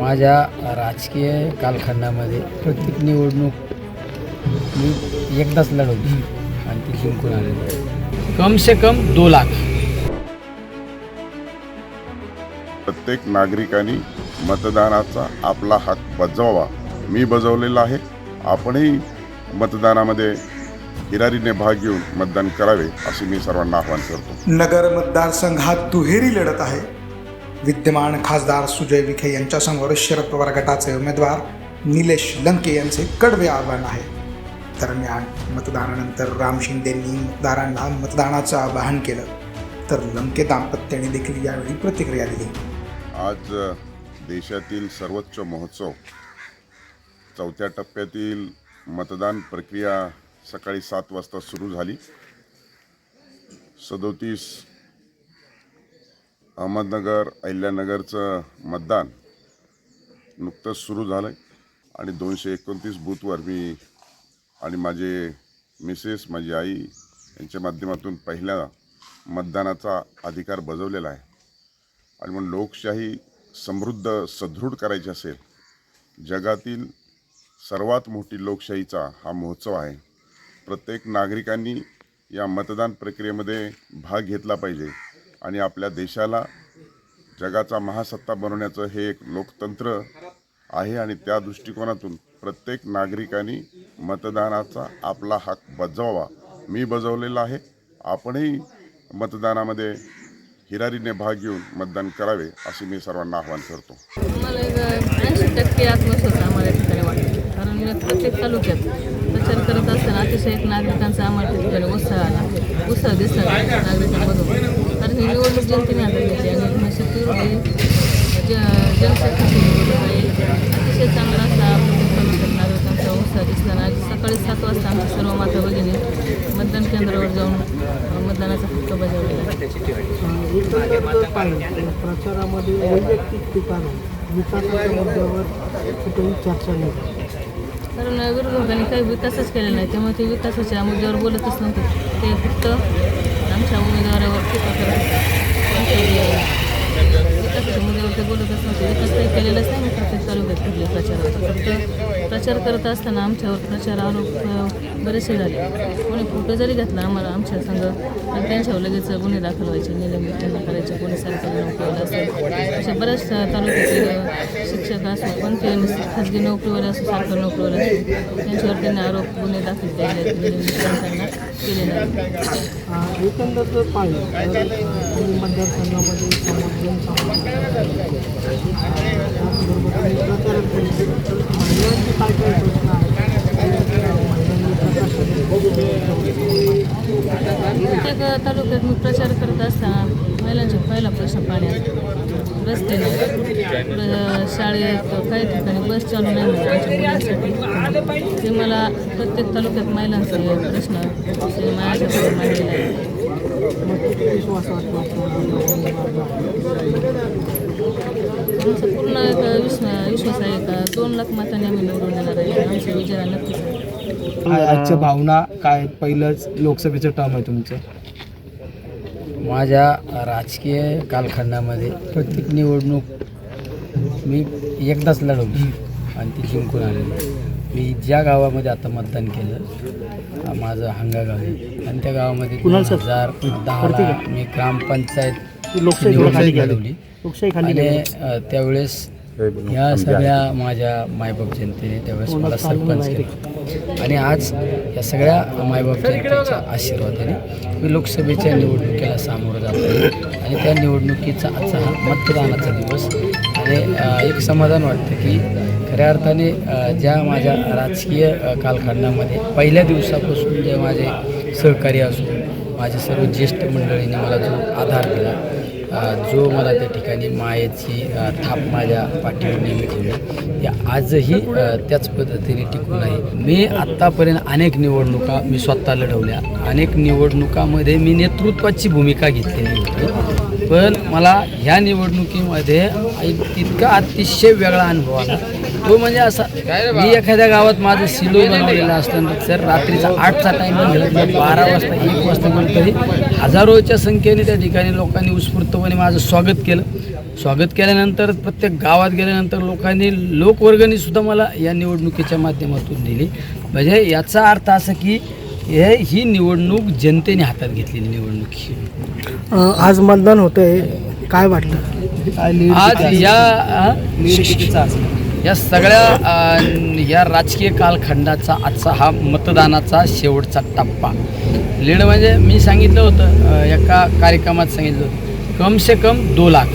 माझ्या राजकीय कालखंडामध्ये प्रत्येक निवडणूक मी एकदाच लढवली आणि ती जिंकून आलेली. आहे. कम से कम दो लाख. प्रत्येक नागरिकांनी मतदानाचा आपला हक बजावावा मी बजावलेला आहे. आपणही मतदानामध्ये हिरारीने भाग घेऊन मतदान करावे असे मी सर्वांना आवाहन करतो. नगर मतदारसंघात दुहेरी लढत आहे. विद्यमान खासदार सुजय विखे यांच्यासमोर शरद पवार गटाचे उमेदवार निलेश लंके यांचे कडवे आव्हान आहे. दरम्यान मतदानानंतर राम शिंदेंनी मतदारांना मतदानाचं आवाहन केलं. तर लंके दाम्पत्याने देखील यावेळी प्रतिक्रिया दिली. आज देशातील सर्वोच्च महोत्सव चौथ्या टप्प्यातील मतदान प्रक्रिया सकाळी सात वाजता सुरू झाली. सदोतीस अहमदनगर अहिल्यानगरचं मतदान नुकतंच सुरू झालं आहे आणि दोनशे एकोणतीस बूथवर मी आणि माझे मिसेस माझी आई यांच्या माध्यमातून पहिल्या मतदानाचा अधिकार बजावलेला आहे. आणि म्हणून लोकशाही समृद्ध सदृढ करायची असेल जगातील सर्वात मोठी लोकशाहीचा हा महोत्सव आहे. प्रत्येक नागरिकांनी या मतदान प्रक्रियेमध्ये भाग घेतला पाहिजे. आणि आपल्या देशाला जगाचा महासत्ता बनवण्याचं हे एक लोकतंत्र आहे आणि त्या दृष्टिकोनातून प्रत्येक नागरिकांनी मतदानाचा आपला हक बजावावा मी बजावलेला आहे. आपणही मतदानामध्ये हिरारीने भाग घेऊन मतदान करावे असे मी सर्वांना आवाहन करतो. मला ऐंशी टक्के आत्मविश्वास आम्हाला ठिकाणी वाटतो. कारण मी प्रत्येक तालुक्यात प्रचार करत असताना अतिशय एक नागरिकांचा आम्हाला त्या ठिकाणी उत्साह आला. उत्साह दिसला नागरिकांमधून. जनतेने हातात घेतली आणि ज जनशक्तीची अतिशय चांगला असा प्रत्येक तालुक्यात नागरिकांचा उत्साह दिसला सकाळी सात वाजता आमच्या सर्व माता भगिनी मतदान केंद्रावर जाऊन मतदानाचा हक्क बजावलेला प्रचारामध्ये वैयक्तिक ठिकाणं विकासाच्या मुद्द्यावर कुठेही चर्चा नाही कारण विरोधकांनी काही विकासच केलेला नाही. त्यामुळे ते विकासाच्या मुद्द्यावर बोलतच नव्हते. ते फक्त आमच्या उमेदवारावर टीका करत होते. पण ते विकासाच्या मुद्द्यावर बोलतच नव्हते विकास काही केलेलंच नाही मी प्रत्येक तालुक्यात फिरले प्रचारात फक्त प्रचार करत असताना आमच्यावर प्रचार आरोप बरेचसे झाले. कोणी फोटो जरी घातला आम्हाला आमच्या संघ तर त्यांच्यावर लगेच गुन्हे दाखल व्हायचे निलंबित त्यांना करायचे कोणी सरकारी नोकरीवर असेल. अशा बऱ्याच तालुक्यातील शिक्षक असो कोणते खाजगी नोकरीवर असो सरकारी नोकरीवर असो त्यांच्यावर त्यांनी आरोप गुन्हे दाखल केले निलंबित त्यांना केलेले आहेत एकंदर पाहिजे मतदारसंघामध्ये प्रत्येक तालुक्यात मी प्रचार करत असताना महिलांचा पहिला प्रश्न पाण्याचा रस्ते नाही. शाळेत काही ठिकाणी बस चालू नाही म्हणजे मुलांसाठी. ते मला प्रत्येक तालुक्यात महिलांचे प्रश्न माझ्याकडे मांडलेले आहे मग किती विश्वास वाटतो आपल्याला आमचा पूर्ण एक विश्वास विश्वास आहे का? दोन लाख मतांनी आम्ही निवडून देणार आहे. आमचा विजय नक्कीच आहे. आजच्या भावना काय? पहिलंच लोकसभेचं टर्म आहे तुमचं. माझ्या राजकीय कालखंडामध्ये प्रत्येक निवडणूक मी एकदाच लढवली आणि ती जिंकून आलेली आहे. मी ज्या गावामध्ये आता मतदान केलं माझं हंगा गाव आहे. आणि त्या गावामध्ये दोन हजार दहाला मी ग्रामपंचायत लोकशाही निवडणूक. लढवली. आणि. अ, त्यावेळेस ह्या सगळ्या माझ्या मायबाप जनतेने त्यावेळेस मला सरपंच केलं. आणि आज या सगळ्या मायबाप जनतेच्या आशीर्वादाने मी लोकसभेच्या निवडणुकीला सामोरं जातो आहे. आणि त्या निवडणुकीचा आजचा हा मतदानाचा दिवस. आणि एक समाधान वाटतं की खऱ्या अर्थाने ज्या माझ्या राजकीय कालखंडामध्ये पहिल्या दिवसापासून जे माझे सहकारी असून माझे सर्व ज्येष्ठ मंडळींनी मला जो आधार दिला जो मला त्या ठिकाणी मायेची थाप माझ्या पाठीवर नेहमी ठेवली. ती आजही त्याच पद्धतीने टिकून आहे. मी आत्तापर्यंत अनेक निवडणुका मी स्वतः लढवल्या. अनेक निवडणुकामध्ये मी नेतृत्वाची भूमिका घेतलेली होती. पण मला ह्या निवडणुकीमध्ये एक तितका अतिशय वेगळा अनुभव आला. तो म्हणजे असा मी एखाद्या गावात माझं शिडूल बनवलेलं असतं सर रात्रीचा आठचा टाईम झाला. तर बारा वाजता एक वाजता तरी हजारोच्या संख्येने त्या ठिकाणी लोकांनी उत्स्फूर्तपणे माझं स्वागत केलं. स्वागत केल्यानंतर प्रत्येक गावात गेल्यानंतर लोकांनी लोकवर्गणी सुद्धा मला या निवडणुकीच्या माध्यमातून दिली. म्हणजे याचा अर्थ असा की हे ही निवडणूक जनतेने हातात घेतलेली निवडणूक ही. आज मतदान होतंय. काय lead आज या असेल? या सगळ्या या राजकीय कालखंडाचा आजचा हा मतदानाचा शेवटचा टप्पा. लीड म्हणजे मी सांगितलं होतं एका कार्यक्रमात सांगितलं होतं कम से कम दो लाख.